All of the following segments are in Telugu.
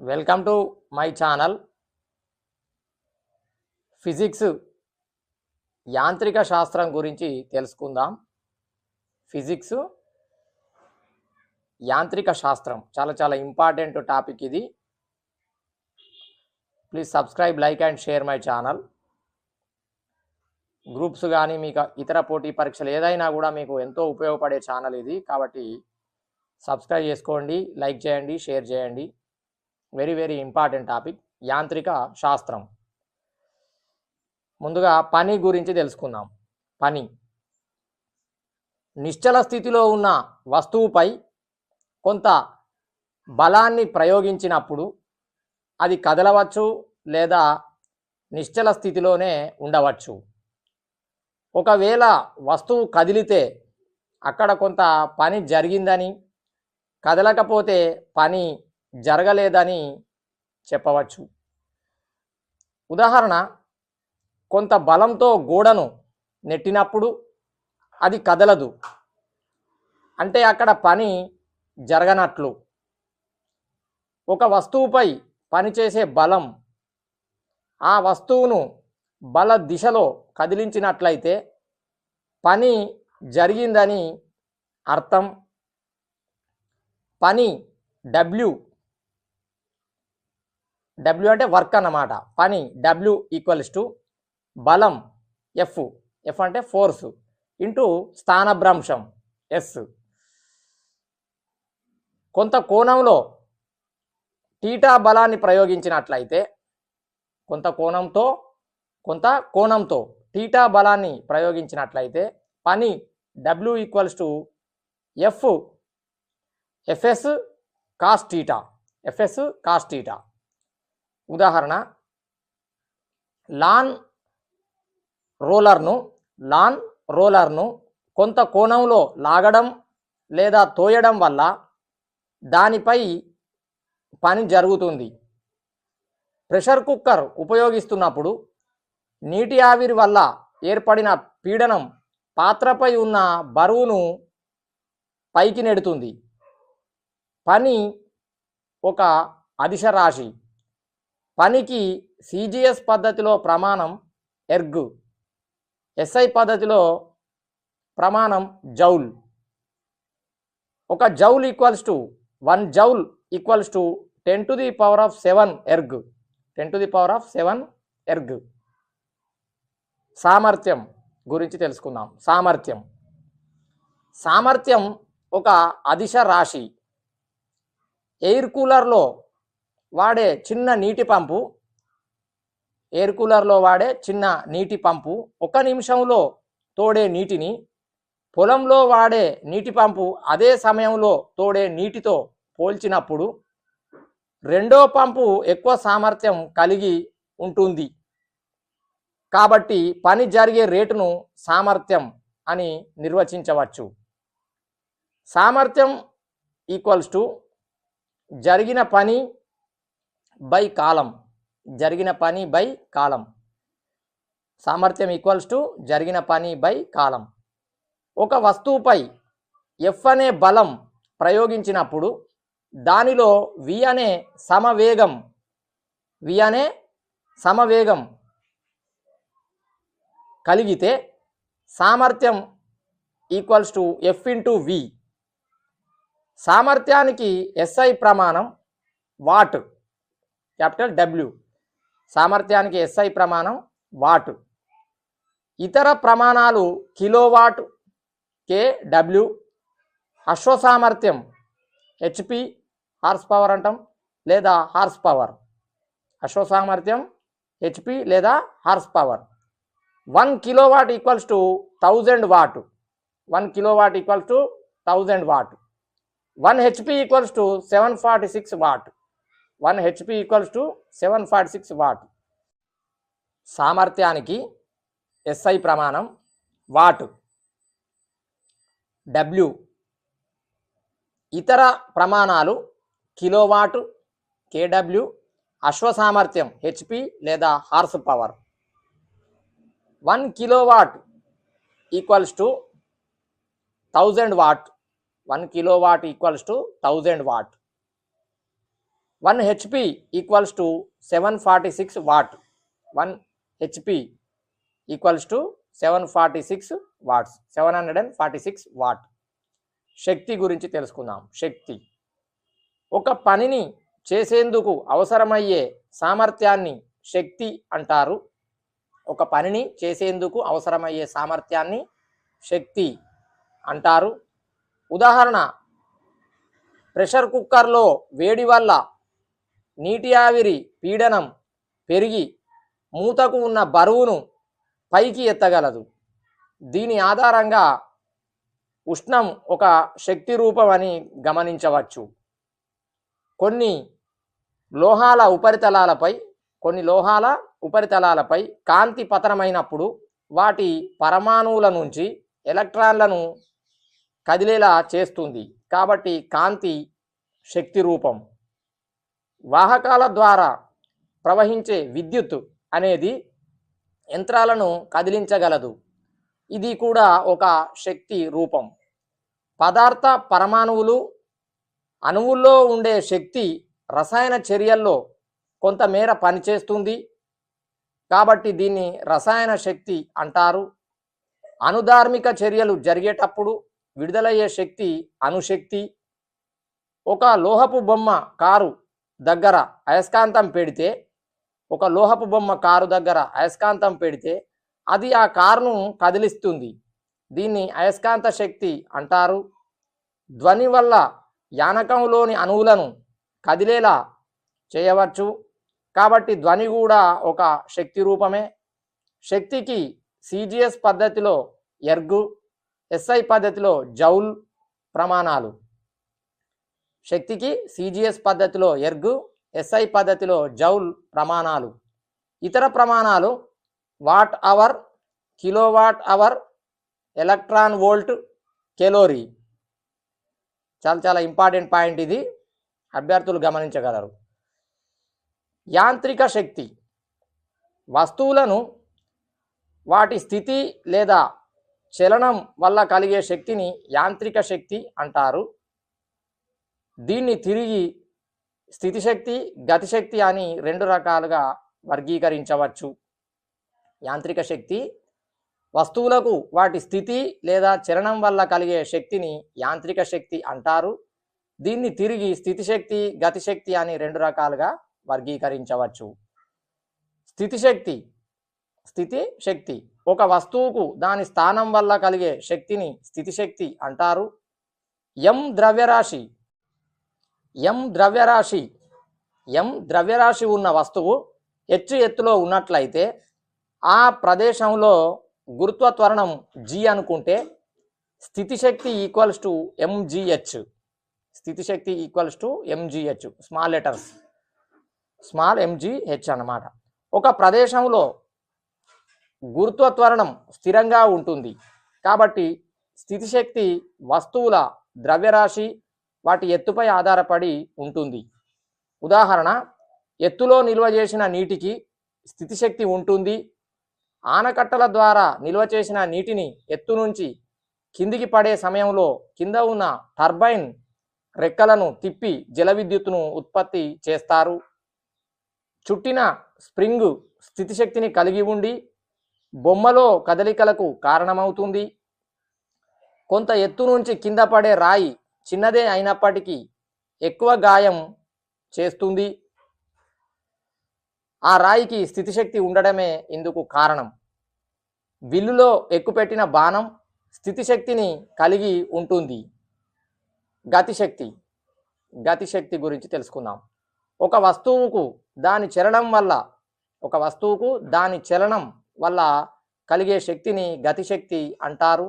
Welcome to my channel. Physics యాంత్రిక శాస్త్రం గురించి తెలుసుకుందాం. ఫిజిక్స్ యాంత్రిక శాస్త్రం చాలా చాలా ఇంపార్టెంట్ టాపిక్ ఇది. Please subscribe like and share my channel. Groups కానీ మీకు ఇతర పోటీ పరీక్షలు ఏదైనా కూడా మీకు ఎంతో ఉపయోగపడే ఛానల్ ఇది. కాబట్టి సబ్స్క్రైబ్ చేసుకోండి లైక్ చేయండి షేర్ చేయండి. వెరీ వెరీ ఇంపార్టెంట్ టాపిక్ యాంత్రిక శాస్త్రం. ముందుగా పని గురించి తెలుసుకుందాం. పని. నిశ్చల స్థితిలో ఉన్న వస్తువుపై కొంత బలాన్ని ప్రయోగించినప్పుడు అది కదలవచ్చు లేదా నిశ్చల స్థితిలోనే ఉండవచ్చు. ఒకవేళ వస్తువు కదిలితే అక్కడ కొంత పని జరిగిందని కదలకపోతే పని జరగలేదని చెప్పవచ్చు. ఉదాహరణ కొంత బలంతో గోడను నెట్టినప్పుడు అది కదలదు. అంటే అక్కడ పని జరగనట్లు. ఒక వస్తువుపై పనిచేసే బలం ఆ వస్తువును బల దిశలో కదిలించినట్లయితే పని జరిగిందని అర్థం. పని డబ్ల్యూ డబ్ల్యూ అంటే వర్క్ అన్నమాట. పని డబ్ల్యూ ఈక్వల్స్ టు బలం ఎఫ్ ఎఫ్ అంటే ఫోర్స్ ఇంటూ స్థానభ్రంశం ఎస్ కొంత కోణంలో టీటా బలాన్ని ప్రయోగించినట్లయితే కొంత కోణంతో కొంత కోణంతో టీటా బలాన్ని ప్రయోగించినట్లయితే పని W equals to F FS cos theta FS cos theta ఉదాహరణ లాన్ రోలర్ను లాన్ రోలర్ను కొంత కోణంలో లాగడం లేదా తోయడం వల్ల దానిపై పని జరుగుతుంది. ప్రెషర్ కుక్కర్ ఉపయోగిస్తున్నప్పుడు నీటి ఆవిరి వల్ల ఏర్పడిన పీడనం పాత్రపై ఉన్న బరువును పైకి నెడుతుంది. పని ఒక అదిశ రాశి. పనికి సిజిఎస్ పద్ధతిలో ప్రమాణం ఎర్గ్ ఎస్ఐ పద్ధతిలో ప్రమాణం జౌల్. ఒక joule equals to one joule equals to ten to the power of seven erg. Ten to the power of seven erg. సామర్థ్యం గురించి తెలుసుకుందాం. సామర్థ్యం. సామర్థ్యం ఒక అదిశ రాశి. ఎయిర్ కూలర్లో వాడే చిన్న నీటి పంపు ఎయిర్ కూలర్లో వాడే చిన్న నీటి పంపు ఒక నిమిషంలో తోడే నీటిని పొలంలో వాడే నీటి పంపు అదే సమయంలో తోడే నీటితో పోల్చినప్పుడు రెండో పంపు ఎక్కువ సామర్థ్యం కలిగి ఉంటుంది. కాబట్టి పని జరిగే రేటును సామర్థ్యం అని నిర్వచించవచ్చు. సామర్థ్యం ఈక్వల్స్ టు జరిగిన పని బై కాలం. జరిగిన పని బై కాలం. సామర్థ్యం ఈక్వల్స్ టు జరిగిన పని బై కాలం. ఒక వస్తువుపై ఎఫ్ అనే బలం ప్రయోగించినప్పుడు దానిలో వి అనే సమవేగం వి అనే సమవేగం కలిగితే సామర్థ్యం equals to F into V సామర్థ్యానికి ఎస్ఐ ప్రమాణం వాట్? Capital W. సామర్థ్యానికి ఎస్ఐ ప్రమాణం వాట్? ఇతర ప్రమాణాలు కిలోవాట్ కే డబ్ల్యూ. అశ్వ సామర్థ్యం హెచ్పి హార్స్ పవర్ అంటాం లేదా హార్స్ పవర్. అశ్వ సామర్థ్యం హెచ్పి లేదా horse power. One kilowatt equals to thousand watt? One kilowatt equals to thousand watt? One HP equals to seven forty six watt? One HP equals to seven forty six watt. సామర్థ్యానికి ఎస్ఐ ప్రమాణం వాట్. డబ్ల్యూ. ఇతర ప్రమాణాలు కిలోవాట్ కేడబ్ల్యూ. అశ్వ సామర్థ్యం హెచ్పి లేదా horse power. One kilowatt equals to thousand watt. One kilowatt equals to thousand watt. One HP equals to seven forty six watt. One HP equals to seven forty six watts. Seven hundred and forty six watt. శక్తి గురించి తెలుసుకుందాం. శక్తి. ఒక పనిని చేసేందుకు అవసరమయ్యే సామర్థ్యాన్ని శక్తి అంటారు. ఒక పనిని చేసేందుకు అవసరమయ్యే సామర్థ్యాన్ని శక్తి అంటారు. ఉదాహరణ ప్రెషర్ కుక్కర్లో వేడి వల్ల నీటి ఆవిరి పీడనం పెరిగి మూతకు ఉన్న బరువును పైకి ఎత్తగలదు. దీని ఆధారంగా ఉష్ణం ఒక శక్తి రూపం అని గమనించవచ్చు. కొన్ని లోహాల ఉపరితలాలపై కొన్ని లోహాల ఉపరితలాలపై కాంతి పతనమైనప్పుడు వాటి పరమాణువుల నుంచి ఎలక్ట్రాన్లను కదిలేలా చేస్తుంది. కాబట్టి కాంతి శక్తి రూపం. వాహకాల ద్వారా ప్రవహించే విద్యుత్ అనేది యంత్రాలను కదిలించగలదు. ఇది కూడా ఒక శక్తి రూపం. పదార్థ పరమాణువులు అణువుల్లో ఉండే శక్తి రసాయన చర్యల్లో కొంతమేర పనిచేస్తుంది. కాబట్టి దీన్ని రసాయన శక్తి అంటారు. అనుధార్మిక చర్యలు జరిగేటప్పుడు విడుదలయ్యే శక్తి అణుశక్తి. ఒక లోహపు బొమ్మ కారు దగ్గర అయస్కాంతం పెడితే ఒక లోహపు బొమ్మ కారు దగ్గర అయస్కాంతం పెడితే అది ఆ కారును కదిలిస్తుంది. దీన్ని అయస్కాంత శక్తి అంటారు. ధ్వని వల్ల యానకంలోని అణువులను కదిలేలా చేయవచ్చు. కాబట్టి ధ్వని కూడా ఒక శక్తి రూపమే. శక్తికి సిజిఎస్ పద్ధతిలో ఎర్గు ఎస్ఐ పద్ధతిలో జౌల్ ప్రమాణాలు. శక్తికి సిజిఎస్ పద్ధతిలో ఎర్గు ఎస్ఐ పద్ధతిలో జౌల్ ప్రమాణాలు. ఇతర ప్రమాణాలు watt hour kilowatt hour electron volt calorie. చాలా చాలా ఇంపార్టెంట్ పాయింట్ ఇది. అభ్యర్థులు గమనించగలరు. యాంత్రిక శక్తి. వస్తువులను వాటి స్థితి లేదా చలనం వల్ల కలిగే శక్తిని యాంత్రిక శక్తి అంటారు. దీన్ని తిరిగి స్థితిశక్తి గతిశక్తి అని రెండు రకాలుగా వర్గీకరించవచ్చు. యాంత్రిక శక్తి వస్తువులకు వాటి స్థితి లేదా చరణం వల్ల కలిగే శక్తిని యాంత్రిక శక్తి అంటారు. దీన్ని తిరిగి స్థితిశక్తి గతిశక్తి అని రెండు రకాలుగా వర్గీకరించవచ్చు. స్థితిశక్తి స్థితి శక్తి ఒక వస్తువుకు దాని స్థానం వల్ల కలిగే శక్తిని స్థితిశక్తి అంటారు. ఎం ద్రవ్యరాశి ఎం ద్రవ్యరాశి ఎం ద్రవ్యరాశి ఉన్న వస్తువు హెచ్చు ఎత్తులో ఉన్నట్లయితే ఆ ప్రదేశంలో గురుత్వ త్వరణం జి అనుకుంటే స్థితిశక్తి equals to MGH స్థితిశక్తి equals to MGH small letters. Small MGH అన్నమాట. ఒక ప్రదేశంలో గురుత్వ త్వరణం స్థిరంగా ఉంటుంది. కాబట్టి స్థితిశక్తి వస్తువుల ద్రవ్యరాశి వాటి ఎత్తుపై ఆధారపడి ఉంటుంది. ఉదాహరణ ఎత్తులో నిల్వ చేసిన నీటికి స్థితిశక్తి ఉంటుంది. ఆనకట్టల ద్వారా నిల్వ చేసిన నీటిని ఎత్తు నుంచి కిందికి పడే సమయంలో కింద ఉన్న టర్బైన్ రెక్కలను తిప్పి జల విద్యుత్తును ఉత్పత్తి చేస్తారు. చుట్టిన స్ప్రింగ్ స్థితిశక్తిని కలిగి ఉండి బొమ్మలో కదలికలకు కారణమవుతుంది. కొంత ఎత్తు నుంచి కింద పడే రాయి చిన్నదే అయినప్పటికీ ఎక్కువ గాయం చేస్తుంది. ఆ రాయికి స్థితిశక్తి ఉండడమే ఇందుకు కారణం. విల్లులో ఎక్కుపెట్టిన బాణం స్థితిశక్తిని కలిగి ఉంటుంది. గతిశక్తి గతిశక్తి గురించి తెలుసుకుందాం. ఒక వస్తువుకు దాని చలనం వల్ల ఒక వస్తువుకు దాని చలనం వల్ల కలిగే శక్తిని గతిశక్తి అంటారు.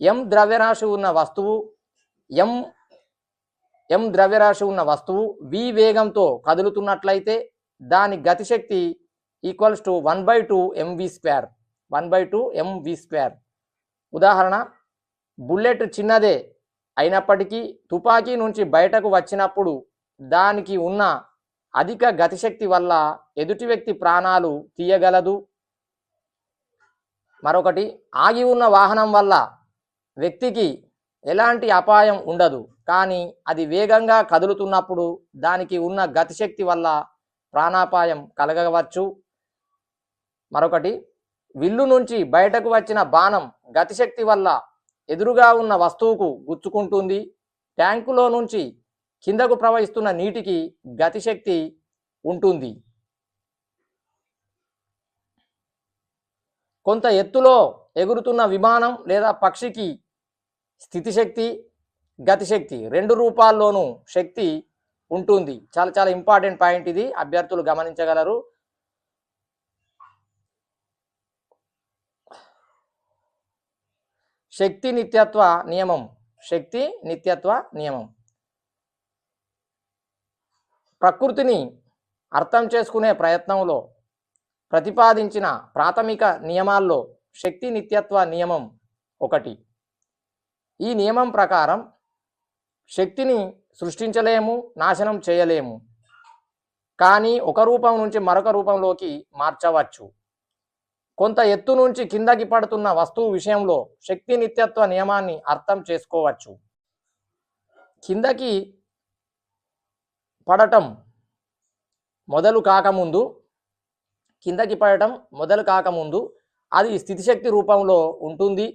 ఎం ద్రవ్యరాశి ఉన్న వస్తువు ఎం ఎం ద్రవ్యరాశి ఉన్న వస్తువు వి వేగంతో కదులుతున్నట్లయితే దాని గతిశక్తి equals to one by two MV square one by two MV square ఉదాహరణ బుల్లెట్ చిన్నదే అయినప్పటికీ తుపాకీ నుంచి బయటకు వచ్చినప్పుడు దానికి ఉన్న అధిక గతిశక్తి వల్ల ఎదుటి వ్యక్తి ప్రాణాలు తీయగలదు. మరొకటి ఆగి ఉన్న వాహనం వల్ల వ్యక్తికి ఎలాంటి అపాయం ఉండదు. కానీ అది వేగంగా కదులుతున్నప్పుడు దానికి ఉన్న గతిశక్తి వల్ల ప్రాణాపాయం కలగవచ్చు. మరొకటి విల్లు నుంచి బయటకు వచ్చిన బాణం గతిశక్తి వల్ల ఎదురుగా ఉన్న వస్తువుకు గుచ్చుకుంటుంది. ట్యాంకులో నుంచి కిందకు ప్రవహిస్తున్న నీటికి గతిశక్తి ఉంటుంది. కొంత ఎత్తులో ఎగురుతున్న విమానం లేదా పక్షికి స్థితిశక్తి గతిశక్తి రెండు రూపాల్లోనూ శక్తి ఉంటుంది. చాలా చాలా ఇంపార్టెంట్ పాయింట్ ఇది. అభ్యర్థులు గమనించగలరు. శక్తి నిత్యత్వ నియమం. శక్తి నిత్యత్వ నియమం. ప్రకృతిని అర్థం చేసుకునే ప్రయత్నంలో ప్రతిపాదించిన ప్రాథమిక నియమాల్లో శక్తి నిత్యత్వ నియమం ఒకటి. ఈ నియమం ప్రకారం శక్తిని సృష్టించలేము నాశనం చేయలేము. కానీ ఒక రూపం నుంచి మరొక రూపంలోకి మార్చవచ్చు. కొంత ఎత్తు నుంచి కిందకి పడుతున్న వస్తువు విషయంలో శక్తి నిత్యత్వ నియమాన్ని అర్థం చేసుకోవచ్చు. కిందకి పడటం మొదలు కాకముందు కిందకి పడటం మొదలు కాకముందు అది స్థితిశక్తి రూపంలో ఉంటుంది.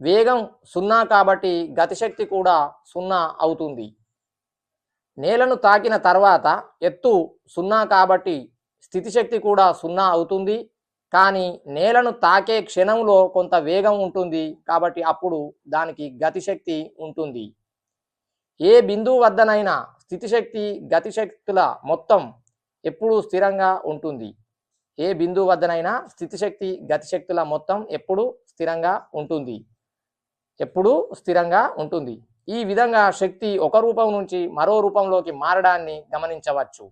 వేగం సున్నా కాబట్టి గతిశక్తి కూడా సున్నా అవుతుంది. నేలను తాకిన తర్వాత ఎత్తు సున్నా కాబట్టి స్థితిశక్తి కూడా సున్నా అవుతుంది. కానీ నేలను తాకే క్షణంలో కొంత వేగం ఉంటుంది కాబట్టి అప్పుడు దానికి గతిశక్తి ఉంటుంది. ఏ బిందువు వద్దనైనా స్థితిశక్తి గతిశక్తుల మొత్తం ఎప్పుడూ స్థిరంగా ఉంటుంది. ఏ బిందువు వద్దనైనా స్థితిశక్తి గతిశక్తుల మొత్తం ఎప్పుడూ స్థిరంగా ఉంటుంది. ఎప్పుడూ స్థిరంగా ఉంటుంది. ఈ విధంగా శక్తి ఒక రూపం నుంచి మరో రూపంలోకి మారడాన్ని గమనించవచ్చు.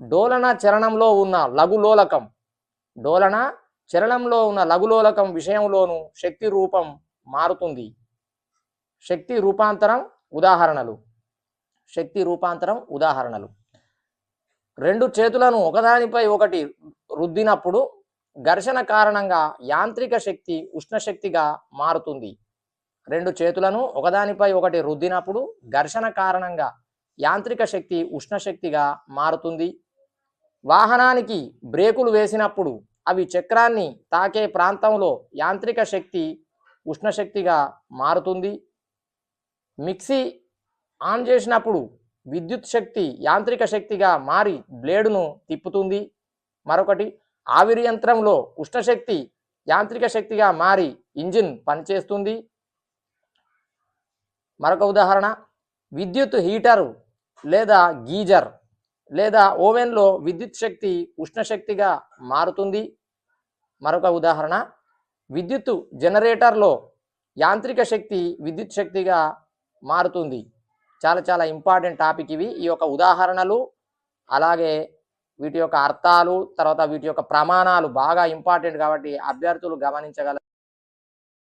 డోలన చరణంలో ఉన్న లఘులోలకం. డోలన చరణంలో ఉన్న లఘులోలకం విషయంలోనూ శక్తి రూపం మారుతుంది. శక్తి రూపాంతరం ఉదాహరణలు. శక్తి రూపాంతరం ఉదాహరణలు. రెండు చేతులను ఒకదానిపై ఒకటి రుద్దినప్పుడు ఘర్షణ కారణంగా యాంత్రిక శక్తి ఉష్ణశక్తిగా మారుతుంది. రెండు చేతులను ఒకదానిపై ఒకటి రుద్దినప్పుడు ఘర్షణ కారణంగా యాంత్రిక శక్తి ఉష్ణశక్తిగా మారుతుంది. వాహనానికి బ్రేకులు వేసినప్పుడు అవి చక్రాన్ని తాకే ప్రాంతంలో యాంత్రిక శక్తి ఉష్ణశక్తిగా మారుతుంది. మిక్సీ ఆన్ చేసినప్పుడు విద్యుత్ శక్తి యాంత్రిక శక్తిగా మారి బ్లేడును తిప్పుతుంది. మరొకటి ఆవిరి యంత్రంలో ఉష్ణశక్తి యాంత్రిక శక్తిగా మారి ఇంజిన్ పనిచేస్తుంది. మరొక ఉదాహరణ. విద్యుత్ హీటరు లేదా గీజర్ లేదా ఓవెన్లో విద్యుత్ శక్తి ఉష్ణశక్తిగా మారుతుంది. మరొక ఉదాహరణ. విద్యుత్ జనరేటర్లో యాంత్రిక శక్తి విద్యుత్ శక్తిగా మారుతుంది. చాలా చాలా ఇంపార్టెంట్ టాపిక్ ఇవి. ఈ యొక్క ఉదాహరణలు అలాగే వీటి యొక్క అర్థాలు తర్వాత వీటి యొక్క ప్రమాణాలు బాగా ఇంపార్టెంట్ కాబట్టి అభ్యర్థులు గమనించగల